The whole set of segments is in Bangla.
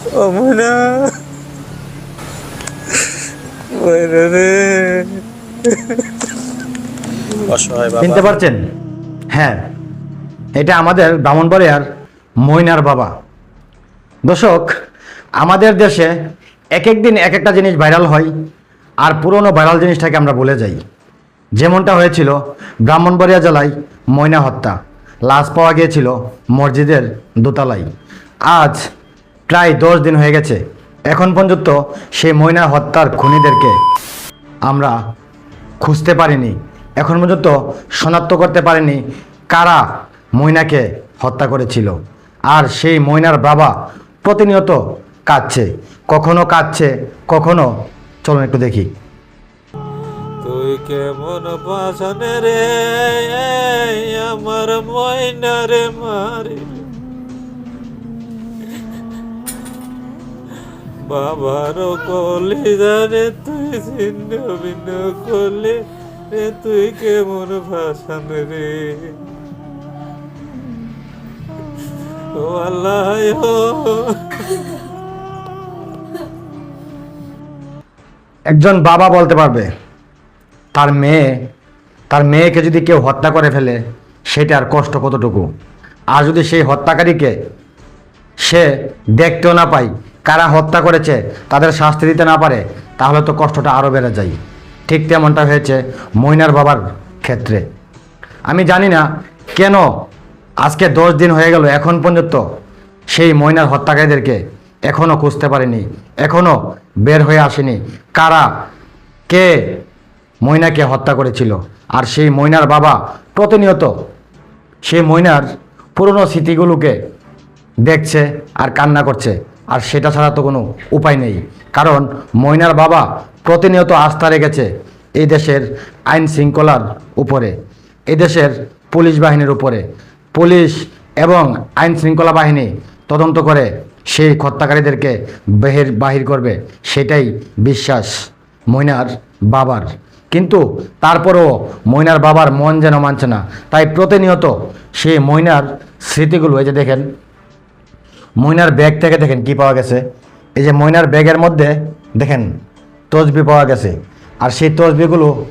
ও ময়না ময়না রে। অসহায় বাবা। চিনতে পারছেন? হ্যাঁ এটা আমাদের ব্রাহ্মণবাড়িয়ার ময়নার বাবা। দর্শক আমাদের দেশে এক এক দিন এক একটা জিনিস ভাইরাল হয় আর পুরনো ভাইরাল জিনিসটাকে আমরা বলে যাই। যেমনটা হয়েছিল ব্রাহ্মণবাড়িয়া জেলায় ময়না হত্যা। লাশ পাওয়া গিয়েছিল মসজিদের দোতলায়। আজ প্রায় দশ দিন হয়ে গেছে। এখন পর্যন্ত সেই ময়না হত্যার খুনিদেরকে আমরা খুঁজতে পারিনি। এখন পর্যন্ত শনাক্ত করতে পারিনি কারা ময়নাকে হত্যা করেছিল। আর সেই ময়নার বাবা প্রতিনিয়ত কাঁদছে। কখনো কাঁদছে, কখনো চলুন একটু দেখি। তুই কেমন রে? আমার ময়না রে বাবারও কলি জানে তুই ছিন্ন ভিন্ন করলি রে তুই কেমন ভাষণ রে? আল্লাহ একজন বাবা বলতে পারবে, তার মেয়ে, তার মেয়েকে যদি কেউ হত্যা করে ফেলে সেটার কষ্ট কতটুকু? আর যদি সেই হত্যাকারীকে সে দেখতেও না পায় কারা হত্যা করেছে, তাদের শাস্তি দিতে না পারে, তাহলে তো কষ্টটা আরও বেড়ে যায়। ঠিক তেমনটা হয়েছে ময়নার বাবার ক্ষেত্রে। আমি জানি না কেন আজকে দশ দিন হয়ে গেল, এখন পর্যন্ত সেই ময়নার হত্যাকারীদেরকে এখনও খুঁজতে পারেনি এখনও বের হয়ে আসেনি। কারা, কে ময়নাকে হত্যা করেছিল? আর সেই ময়নার বাবা প্রতিনিয়ত সেই ময়নার পুরনো স্মৃতিগুলোকে দেখছে আর কান্না করছে। আর সেটা ছাড়া তো কোনো উপায় নেই। কারণ ময়নার বাবা প্রতিনিয়ত আস্থা রেখেছে এই দেশের আইন শৃঙ্খলার উপরে, এই দেশের পুলিশ বাহিনীর উপরে। পুলিশ এবং আইন শৃঙ্খলা বাহিনী তদন্ত করে সেই হত্যাকারীদেরকে বেহের বাহির করবে, সেটাই বিশ্বাস ময়নার বাবার। কিন্তু তারপরেও ময়নার বাবার মন যেন মানছে না। তাই প্রতিনিয়ত সেই ময়নার স্মৃতিগুলো এই যে দেখেন ময়নার ব্যাগ থেকে দেখেন কি পাওয়া গেছে। এই যে ময়নার ব্যাগের মধ্যে দেখেন তসবি পাওয়া গেছে। আর সেই তসবিগুলো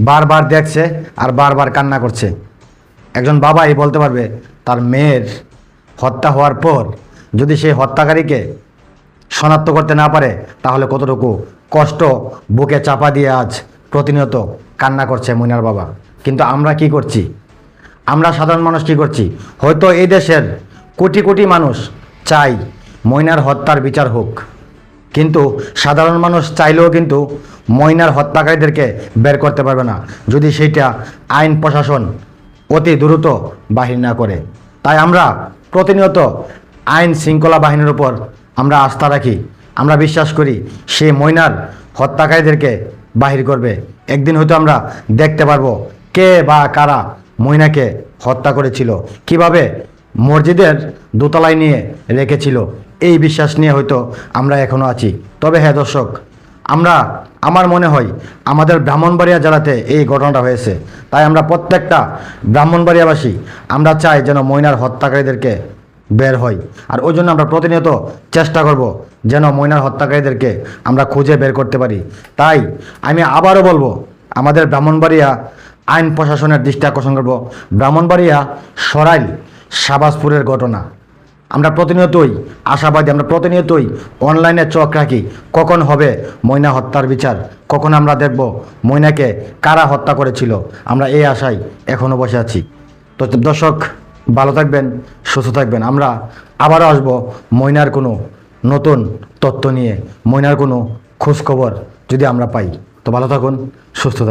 বারবার দেখছে আর বারবার কান্না করছে। একজন বাবাই বলতে পারবে, তার মেয়ের হত্যা হওয়ার পর যদি সেই হত্যাকারীকে শনাক্ত করতে না পারে, তাহলে কতটুকু কষ্ট বুকে চাপা দিয়ে আজ প্রতিনিয়ত কান্না করছে ময়নার বাবা। কিন্তু আমরা কি করছি? আমরা সাধারণ মানুষ কি করছি? হয়তো এই দেশের কোটি কোটি মানুষ চাই, ময়নার হত্যার বিচার হোক। কিন্তু সাধারণ মানুষ চাইলেও কিন্তু ময়নার হত্যাকারীদেরকে বের করতে পারবে না, যদি সেইটা আইন প্রশাসন অতি দ্রুত বাহির না করে। তাই আমরা প্রতিনিয়ত আইন শৃঙ্খলা বাহিনীর উপর আমরা আস্থা রাখি। আমরা বিশ্বাস করি সে ময়নার হত্যাকারীদেরকে বাহির করবে। একদিন হয়তো আমরা দেখতে পারব কে বা কারা ময়নাকে হত্যা করেছিল। কীভাবে মসজিদের দোতলায় নিয়ে রেখেছিল। এই বিশ্বাস নিয়ে হয়তো আমরা এখনও আছি। তবে হ্যাঁ দর্শক, আমরা, আমার মনে হয় আমাদের ব্রাহ্মণবাড়িয়া জেলাতে এই ঘটনাটা হয়েছে। তাই আমরা প্রত্যেকটা ব্রাহ্মণবাড়িয়াবাসী, আমরা চাই যেন ময়নার হত্যাকারীদেরকে বের হয়। আর ওই জন্য আমরা প্রতিনিয়ত চেষ্টা করব যেন ময়নার হত্যাকারীদেরকে আমরা খুঁজে বের করতে পারি। তাই আমি আবারও বলব, আমাদের ব্রাহ্মণবাড়িয়া আইন প্রশাসনের দৃষ্টি আকর্ষণ করব। ব্রাহ্মণবাড়িয়া সরাইল শাবাজপুরের ঘটনা। আমরা প্রতিনিয়তই, আশাবাদী আমরা প্রতিনিয়তই অনলাইনে চোখ রাখি, কখন হবে ময়না হত্যার বিচার, কখন আমরা দেখব ময়নাকে কারা হত্যা করেছিল, আমরা এই আশায় এখনও বসে আছি। তো দর্শক, ভালো থাকবেন, সুস্থ থাকবেন, আমরা আবারও আসব ময়নার কোনো নতুন তথ্য নিয়ে, ময়নার কোনো খোঁজখবর যদি আমরা পাই। তো ভালো থাকুন, সুস্থ থাকুন।